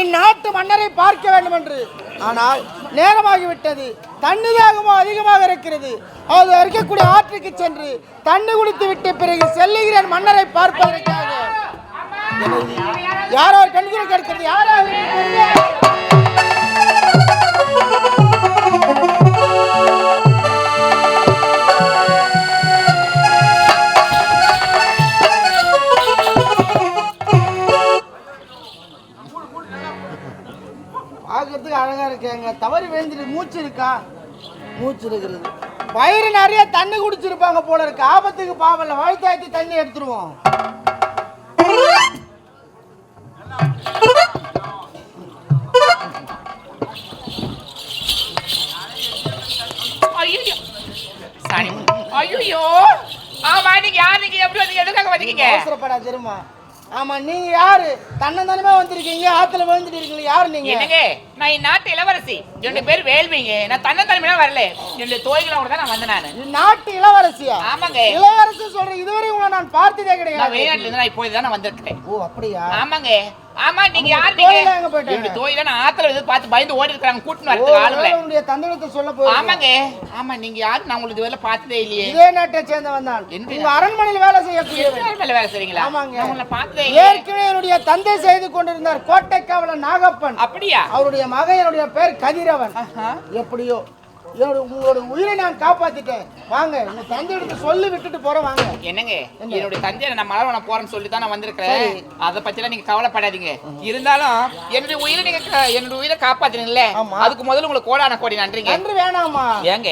இந்நாட்டு மன்னரை பார்க்க வேண்டும் என்று ஆனால் நேரமாகிவிட்டது. தண்ணி தாகமோ அதிகமாக இருக்கிறது. அது இருக்கக்கூடிய ஆற்றுக்கு சென்று தண்ணி குடித்து விட்ட பிறகு செல்லுகிறேன் மன்னரை பார்ப்பதற்காக. யாரோ ஒரு கண்குறை கிடக்கிறது யாரோ இருக்காங்க தவறி விழுந்துட்டு மூச்சு இருக்கா? மூச்சு இருக்கிறது. வயிறு நிறைய தண்ணி குடிச்சிருப்பாங்க போல இருக்கு. ஆபத்துக்கு பாவம்ல வழுத்தாத்தி தண்ணி எடுத்துருவோம். ஐயோ ஆமா நீங்க யார் நீங்க எப்படி வந்து எதுக்காக வந்தீங்க? அவசரப்படா தெரியுமா ஆமா நீங்க யாரு? தன்னந்தனமா வந்திருக்கீங்க ஆத்துல விழுந்துட்டு இருக்கீங்க யாரு நீங்க? என்னங்க? நான் இந்நாட்டு இளவரசி. என்னுடைய பேர் வேள்விங்க. நான் தன்னத்தன்மையா வரல. என்னுடைய தோய்களோட தான் நான் வந்தேன் நானு. நாட்டு இளவரசியா? ஆமாங்க. இளவரசி சொல்றேன் இதுவரை உங்களை நான் பார்த்ததே நான் கிடையாது. வெளிநாட்டுல இருந்து நான் இப்போ தான் நான் வந்திருக்கேன். ஓ அப்படியா? ஆமாங்க. ஆமா நீங்க யார் நீங்க? போயிட்டாங்க? தோயில நான் ஆத்துல வந்து பார்த்து பயந்து ஓடி இருக்காங்க கூட்டிட்டு ஓ வரதுக்கு ஆளுங்களே உன்னுடைய தந்தனத்தை சொல்ல போய் ஆமாங்க. ஆமா நீங்க யாரு நான் உங்களுக்கு இதுவரை பார்த்ததே இல்லையே. இதே நாட்டை சேர்ந்தவன் தான் உங்க அரண்மனையில் வேலை செய்யக்கூடியவன் எத்தனை வேலை வேலை செய்றீங்களா? ஆமாங்க. உங்களை பார்த்ததே ஏற்கனவே என்னுடைய தந்தை செய்து கொண்டிருந்தார் கோட்டை காவலன் நாகப்பன். அப்படியா? அவருடைய மகன் என்னுடைய பேர் கதிரவன். எப்படியோ. என்னோட உங்களோட உயிரை நான் காப்பாத்திட்டேன். வாங்க உங்க தந்தை எடுத்து சொல்லி விட்டுட்டு போறோம் வாங்க. என்னங்க? என்னுடைய தந்தையை நான் மலவன போறேன்னு சொல்லி தான் நான் வந்திருக்கிறேன். அதை பத்திலாம் நீங்க கவலைப்படாதீங்க. இருந்தாலும் என்னுடைய உயிரை நீங்க என்னுடைய உயிரை காப்பாத்துறீங்களே ஆமா. அதுக்கு முதல்ல உங்களுக்கு கோடான கோடி நன்றிங்க. நன்றி வேணாமா ஏங்க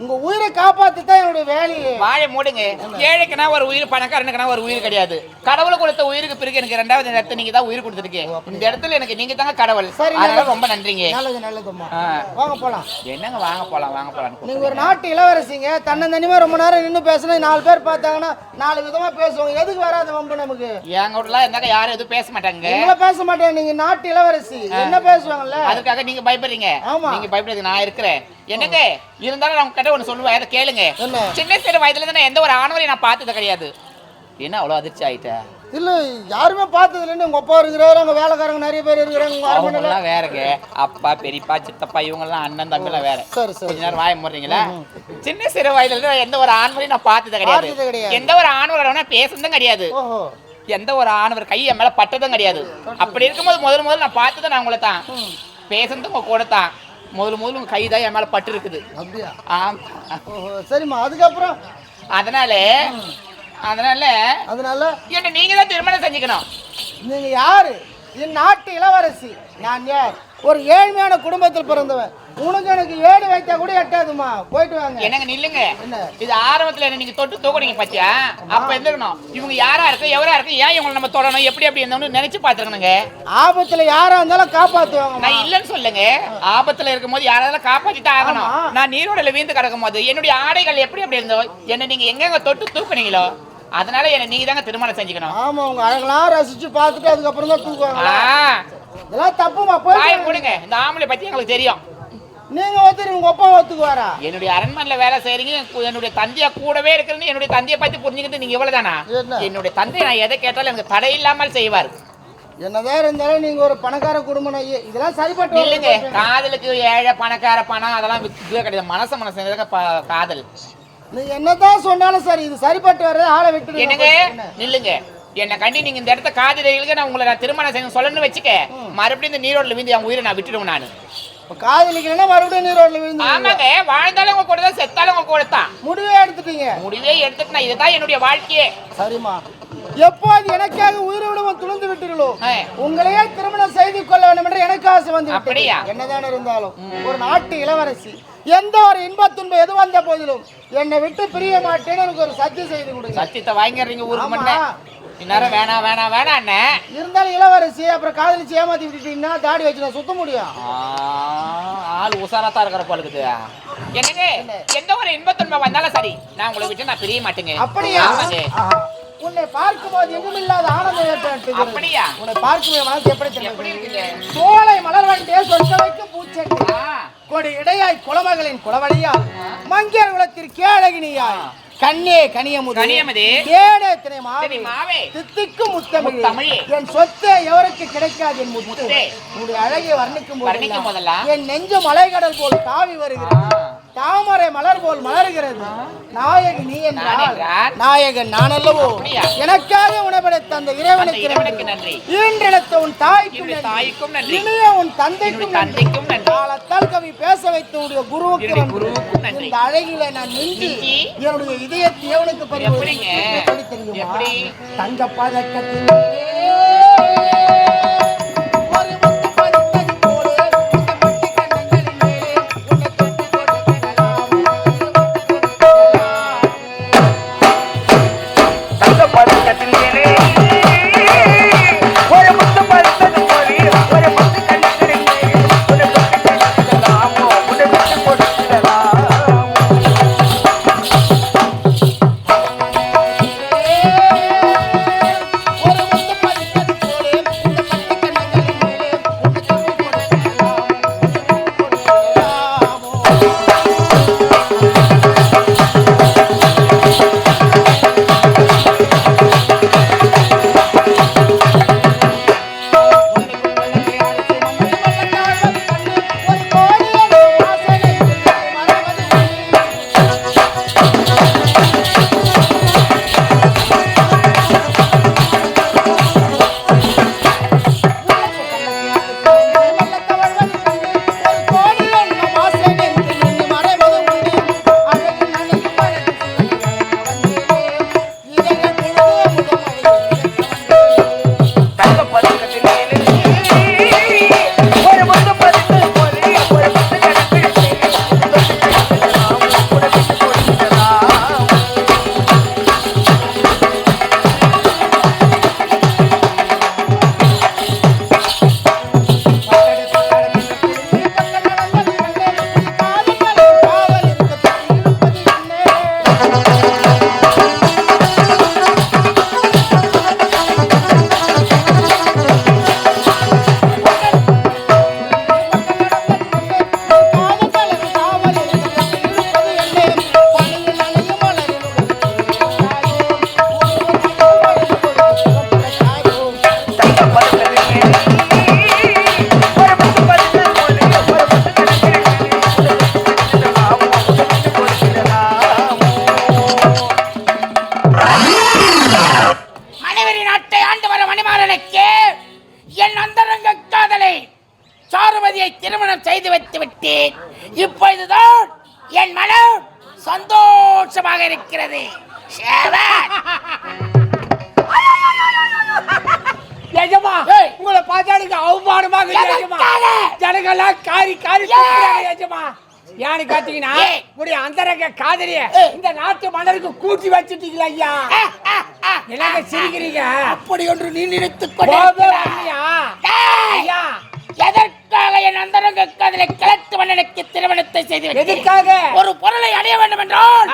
உங்க உயிரை காப்பாத்தி தான் என்னுடைய வேலையே. வாழை மூடுங்க. ஏழைக்குனா ஒரு உயிர் பணக்காரனுக்குனா ஒரு உயிர் கிடையாது. கடவுளை கொடுத்த உயிருக்கு பிறகு எனக்கு ரெண்டாவது இடத்துல நீங்க தான் உயிர் கொடுத்துருக்கீங்க. இந்த இடத்துல எனக்கு நீங்க தாங்க கடவுள். சரி, அதனால. ரொம்ப நன்றிங்க. நல்லது நல்லதும்மா. வாங்க போலாம். என்னங்க வாங்க போலாம் வாங்க போலாம் நீங்க ஒரு நாட்டு இளவரசிங்க தன்னந்தனிமா ரொம்ப நேரம் நின்று பேசணும் நாலு பேர் பார்த்தாங்கன்னா நாலு விதமா பேசுவாங்க. எதுக்கு வராத வம்பு நமக்கு? என் வீட்டுல இருந்தாக்க யாரும் எதுவும் பேச மாட்டாங்க. உங்களை பேச மாட்டேன். நீங்க நாட்டு இளவரசி. என்ன பேசுவாங்கல்ல? அதுக்காக நீங்க பயப்படுறீங்க. ஆமா. நீங்க பயப்படுறதுக்கு நான் இருக்கிறேன். என்னங்க இருந்தாலும் நான் கிட்ட ஒண்ணு சொல்லுவேன் அதை கேளுங்க? சின்ன சிறு வயதுல இருந்து எந்த ஒரு ஆணவரையும் நான் பார்த்தது கிடையாது. என்ன அவ்வளவு அதிர்ச்சி ஆயிட்ட? இல்ல யாருமே பார்த்தது இல்லைன்னு உங்க அப்பா இருக்கிறாரு அங்க வேலைக்காரங்க நிறைய பேர் இருக்கிறாங்க அவங்கெல்லாம் வேறங்க அப்பா பெரியப்பா சித்தப்பா இவங்கெல்லாம் அண்ணன் தம்பிலாம் வேற. சரி சரி. கொஞ்ச நேரம் வாய முறீங்களா சின்ன சிறு வயதுல எந்த ஒரு ஆண்மரையும் நான் பார்த்தது கிடையாது. எந்த ஒரு ஆணவரோட பேசுனதும் கிடையாது. எந்த ஒரு ஆணவர் கை என் மேல பட்டதும் கிடையாது. அப்படி இருக்கும்போது முதல் முதல்ல நான் பார்த்தது நான் உங்களை தான். பேசுனது உங்க கூட தான். முதல் முதல்ல உங்க கை தான் என் மேல பட்டு இருக்குது. அப்படியா? ஆம். ஓஹோ சரிம்மா அதுக்கப்புறம்? அதனால அதனால அதனால? என்ன நீங்க தான் திருமணம் செஞ்சுக்கணும். நீங்க யாரு? என் நாட்டு இளவரசி. நான் யார்? ஒரு ஏழ்மையான குடும்பத்தில் பிறந்தவன். உனக்கு எனக்கு ஏடு வைத்தா கூட எட்டாதுமா. போயிட்டு வாங்க. என்னங்க நில்லுங்க? இது ஆரம்பத்துல என்ன நீங்க தொட்டு தூக்குறீங்க பாத்தியா? அப்ப இருந்துக்கணும் இவங்க யாரா இருக்கு எவரா இருக்கு ஏன் இவங்களை நம்ம தொடணும் எப்படி அப்படி இருந்தோம்னு நினைச்சு பாத்துக்கணுங்க ஆபத்துல யாரா இருந்தாலும் காப்பாத்துவாங்க நான் இல்லைன்னு சொல்லுங்க. ஆபத்துல இருக்கும்போது யாராவது காப்பாத்தி தான் ஆகணும். நான் நீரோடல வீந்து கிடக்கும் போது என்னுடைய ஆடைகள் எப்படி அப்படி இருந்தோ என்ன நீங்க எங்கெங்க தொட்டு தூக்குனீங்களோ அதனால என்ன நீங்க தாங்க திருமணம் செஞ்சுக்கணும். ஆமா உங்க அழகெல்லாம் ரசிச்சு பார்த்துட்டு அதுக்கப்புறம் தான் தூக்குவாங்க இதெல்லாம் தப்புமா வாங்க. கொடுங்க இந்த ஆம்பளை பத்தி எங்களுக்கு தெரியும். நீங்க ஒத்துரு உங்க அப்பா ஒத்துக்குவாரா என்னுடைய அரண்மனையில வேலை செய்றீங்க என்னுடைய தந்தையா கூடவே இருக்கிறது என்னுடைய தந்தையை பத்தி புரிஞ்சுக்கிறது நீங்க இவ்வளவுதானா? என்ன? என்னுடைய தந்தை நான் எதை கேட்டாலும் எனக்கு தடை இல்லாமல் செய்வார். என்னதான் இருந்தாலும் நீங்க ஒரு பணக்கார குடும்பம். இதெல்லாம் சரிப்பட்டு இல்லைங்க காதலுக்கு ஏழை பணக்கார பணம் அதெல்லாம் இதுவே கிடையாது. மனசு மனசு காதல். நீங்க என்னதான் சொன்னாலும் சரி இது சரிப்பட்டு வர்றது ஆளை விட்டு என்னங்க? நில்லுங்க. என்ன கண்டி நீங்க இந்த இடத்த காதலிகளுக்கு நான் உங்களை நான் திருமணம் செய்யணும் சொல்லணும்னு வச்சுக்க. மறுபடியும் இந்த நீரோட்ல விந்து என் உயிரை நான் விட்டுடுவேன் நான். காதலிக்கலன்னா மறுபடியும் விழுந்து ஆமாங்க. வாழ்ந்தாலும் உங்க கூட தான் செத்தாலும் உங்க கூட தான். முடிவே எடுத்துட்டீங்க. முடிவே எடுத்துட்டு நான் இதுதான் என்னுடைய வாழ்க்கையே. சரிம்மா. எப்போது எனக்காக உயிரோடு துணிந்து விட்டீர்களோ. உங்களையே திருமணம் செய்து கொள்ள வேண்டும் என்று எனக்கு ஆசை வந்து. அப்படியா? என்னதான் இருந்தாலும் ஒரு நாட்டு இளவரசி எந்த ஒரு இன்பத் துன்பம் எது வந்த போதிலும் என்னை விட்டு பிரிய மாட்டேன்னு எனக்கு ஒரு சத்தியம் செய்து கொடுங்க. சத்தியத்தை வாங்கிடுறீங்க ஊருக்கு இந்நேரம் வேணாம் வேணாம் வேணாம் அண்ணே. இருந்தாலும் இளவரசி அப்புறம் காதலிச்சு ஏமாத்தி விட்டுட்டீங்கன்னா தாடி வச்சு நான் சுத்த முடியும்? ஆ, ஆள் உசாராத்தான் இருக்கிற போல இருக்குது. என்னங்க எந்த ஒரு இன்பத்துன்பை வந்தாலும் சரி நான் உங்களை விட்டு நான் பிரிய மாட்டேங்க. அப்படியா. உன்னை பார்க்கும்போது எங்கும் இல்லாத ஆனந்தம் அப்படியா? உன்னை பார்க்கும் மனசு எப்படி தெரியும் சோலை மலர் வண்டே சொற்க வைக்கும் பூச்செண்டு. கொடி இடையாய் குலமகளின் குலவழியால் மங்கியர் குலத்திற்கு அழகினியாய் கண்ணே கனியமுது. கனியமுதே. தேனே தினை மாவே முத்தமிழ். என் சொத்து எவருக்கு கிடைக்காது என் முத்து. உன்னுடைய அழகை வர்ணிக்கும் போதெல்லாம் என் நெஞ்சு மலைகடல் போல் தாவி வருகிறது. தாமரை மலர் போல் மலர்கிறது. நாயகி நீ என்றால் நாயகன் நான் அல்லவோ? எனக்காக உணவடைத்த அந்த இறைவனுக்கு நன்றி. ஈன்றெடுத்த உன் தாய்க்கும் தாய்க்கும் நன்றி. இனிய உன் தந்தைக்கும் தந்தைக்கும் காலத்தால் கவி பேச வைத்த உடைய குருவுக்கு. இந்த அழகில நான் நின்று. என்னுடைய இதயத்தை எவனுக்கு எப்படிங்க? எப்படி? தெரியுமா? தங்க பதக்கத்தில் திருமணம் செய்து வைத்து விட்டேன் இப்பொழுதுதான் என் மனம் சந்தோஷமாக இருக்கிறது. எஜமா. உங்களை பார்த்தா எனக்கு அவமானமாக? ஜனங்கள்லாம் காரி காரி எஜமா ஏன்னு காத்தீங்கன்னா. உடைய அந்தரங்க காதலிய. இந்த நாட்டு மன்னருக்கு கூட்டி வச்சுட்டீங்களா ஐயா. என்னங்க சிரிக்கிறீங்க அப்படி ஒன்று நீ நினைத்துக் போவே கொண்டிருக்கிறாய். செய்து? எதற்காக? ஒரு பொருளை அடைய வேண்டும் என்றால்.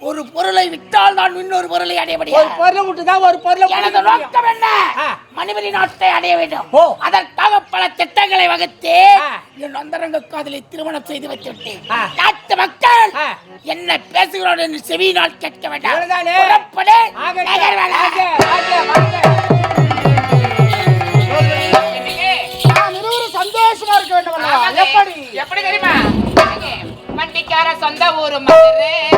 ஒரு பொருளை விட்டால் நான் இன்னொரு பொருளை அடைய ஒரு முடியாது பொருளை விட்டு தான் ஒரு பொருளை எனது முடியும். நோக்கம் என்ன. மணிபதி நாட்டை அடைய வேண்டும் ஓ. அதற்காக பல திட்டங்களை வகுத்து. என் அந்தரங்க காதலை திருமணம் செய்து வைத்து விட்டேன். நாட்டு மக்கள். என்ன பேசுகிறோம் என்று செவியினால் கேட்க வேண்டாம்? புறப்படு. சொந்த ஊரு மதுரை.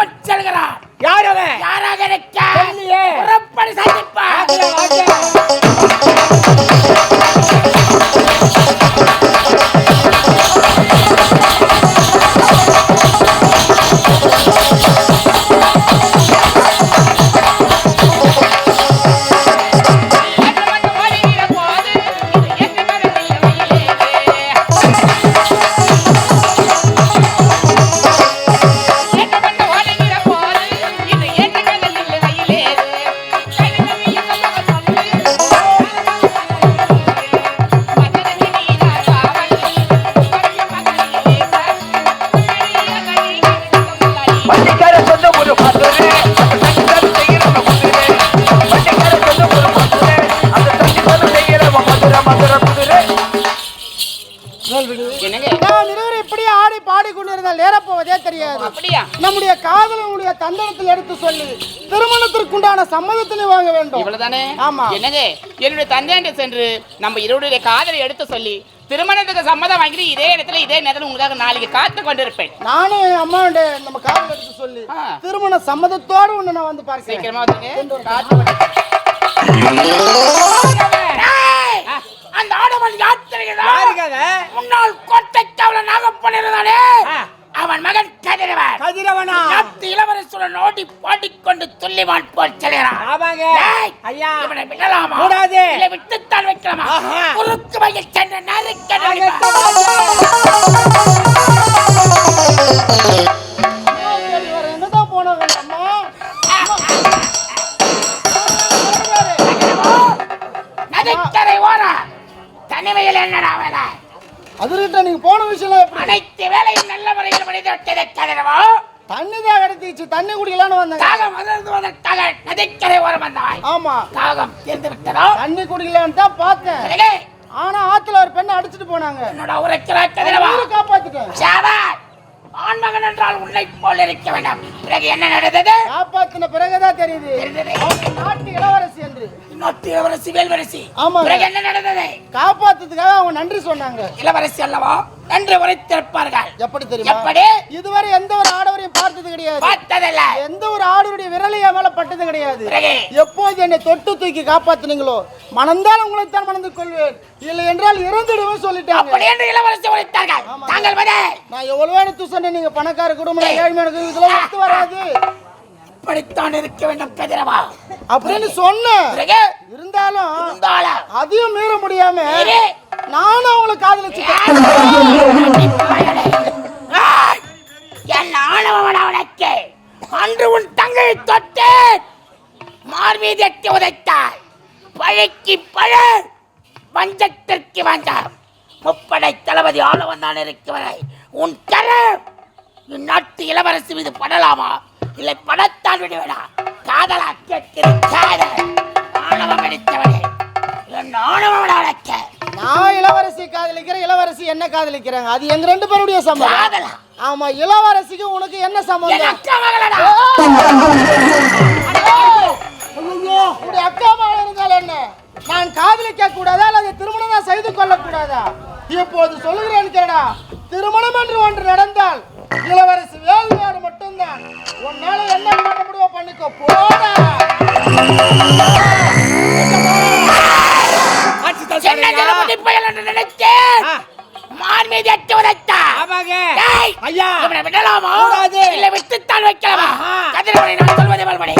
ஒரு ஆடவன் செல்கிறார் யார் அவன்? யாராக இருக்க. புறப்படி சந்திப்பார் அப்படியா? நம்முடைய காதலனுடைய தந்தனத்தில் எடுத்து சொல்லி திருமணத்திற்குண்டான சம்மதத்தினை வாங்க வேண்டும். இவ்வளவுதானே? ஆமா. என்னங்க என்னுடைய தந்தையிட்ட சென்று நம்ம இருவருடைய காதலை எடுத்து சொல்லி திருமணத்துக்கு சம்மதம் வாங்கிட்டு இதே இடத்துல இதே நேரத்தில் உங்களுக்காக நாளைக்கு காத்து கொண்டிருப்பேன். நானும் என் அம்மாவுடைய நம்ம காதல் எடுத்து சொல்லி. திருமண சம்மதத்தோடு உன்னை நான் வந்து பார்க்கிறேன். சீக்கிரமா அந்த ஆடவன் யார் தெரிகிறார் முன்னாள் கோட்டை காவலன் நாகப்பனிருந்தானே அவன் மகன் கதிரவன். கதிரவனா? இளவரசுடன் ஓடி பாடிக்கொண்டு துள்ளிவான் போல் செல்கிறான் ஆமாங்க. ஐயா. இவனை விடலாமா? கூடாது. இல்லை விட்டுத்தான் வைக்கலாமா. குறுக்கு வகையில் சென்று நறுக்க நதிக்கரை ஓரா. தனிமையில் என்னடா வேலை அதுகிட்ட நீங்க போன விஷயம் அனைத்து வேலையும் நல்ல முறையில் முடிந்து கதிரவோ. தண்ணி தான் கிடைச்சிச்சு. தண்ணி குடிக்கலான்னு வந்தாங்க தாகம் வந்ததாக நதிக்கரை ஓரம் வந்தவாய் ஆமா. தாகம் தீர்ந்து விட்டதோ? தண்ணி குடிக்கலான்னு தான் பார்த்தேன். ஆனா ஆத்துல ஒரு பெண்ணை அடிச்சிட்டு போனாங்க. என்னோட உரைக்கிற கதிரவா. காப்பாத்திட்டேன். சாவார் ஆண்மகன் என்றால் உன்னை போல் இருக்க வேண்டாம். பிறகு என்ன நடந்தது? காப்பாத்தின பிறகுதான் தெரியுது. நாட்டு இளவரசி என்று. இன்னொரு இளவரசி வேல்வரசி. ஆமாங்க. பிறகு என்ன நடந்தது? காப்பாத்துறதுக்காக அவங்க நன்றி சொன்னாங்க. இளவரசி அல்லவா? நன்றி உரைத்திருப்பார்கள். எப்படி தெரியுமா? எப்படி? இதுவரை எந்த ஒரு ஆடவரையும் பார்த்தது கிடையாது. பார்த்ததில்ல. எந்த ஒரு ஆடவருடைய விரலையும் மேல பட்டது கிடையாது. எப்போது என்னை தொட்டு தூக்கி காப்பாத்துனீங்களோ மணந்தால் உங்களைத்தான் மணந்து கொள்வேன். இல்லை என்றால் இறந்துடுவேன் சொல்லிட்டாங்க. அப்படி என்று இளவரசி உரைத்தார்கள். ஆமா. தாங்கள் நான் எவ்வளவு எடுத்து சொன்னேன் நீங்க பணக்கார குடும்பம் நான் ஏழ்மை எனக்கு இதெல்லாம் ஒத்து வராது. இப்படித்தான் இருக்க வேண்டும் கதிரவா. அப்படின்னு பிறகு இருந்தாலும் அதையும் மீற முடியாம? நானும் அவங்களை அவனுக்கு. அன்று உன் தங்கையை தொட்டு மார்மீதி எட்டி உதைத்தார் பழைக்கு பழ வஞ்சத்திற்கு வந்தார் முப்படை தளபதி ஆளவன் தான் இருக்கிறவரை உன் கரம் இந்நாட்டு இளவரசி மீது படலாமா? இல்லை படத்தான் விடுவேடா காதலா. கேட்கிற ஆணவம் அடித்தவனே. அவனுக்கு நான் இளவரசி காதலிக்கிறேன் இளவரசி என்ன காதலிக்கிறாங்க. அது எங்க ரெண்டு பேருடைய காதலா? ஆமா இளவரசிக்கு உனக்கு என்ன என் சம்பந்தம் அக்கா மகள் இருந்தால் என்ன? நான் காதலிக்க கூடாதா அல்லது திருமணம் செய்து கொள்ள கூடாதா? இப்போது சொல்லுகிறேன் கேடா திருமணம் என்று ஒன்று நடந்தால் இளவரசி வேலையாடு மட்டும்தான். உன்னால என்ன பண்ண முடியுமோ பண்ணிக்கோ. போடா. நினைத்தேன். மான் மீது எட்டு உதைத்தார் டேய், ஐயா. விடலாமா? கூடாது. இல்லை விட்டுத்தான் வைக்கலாமா. கதிரவனை நான் சொல்வதை வல்வனே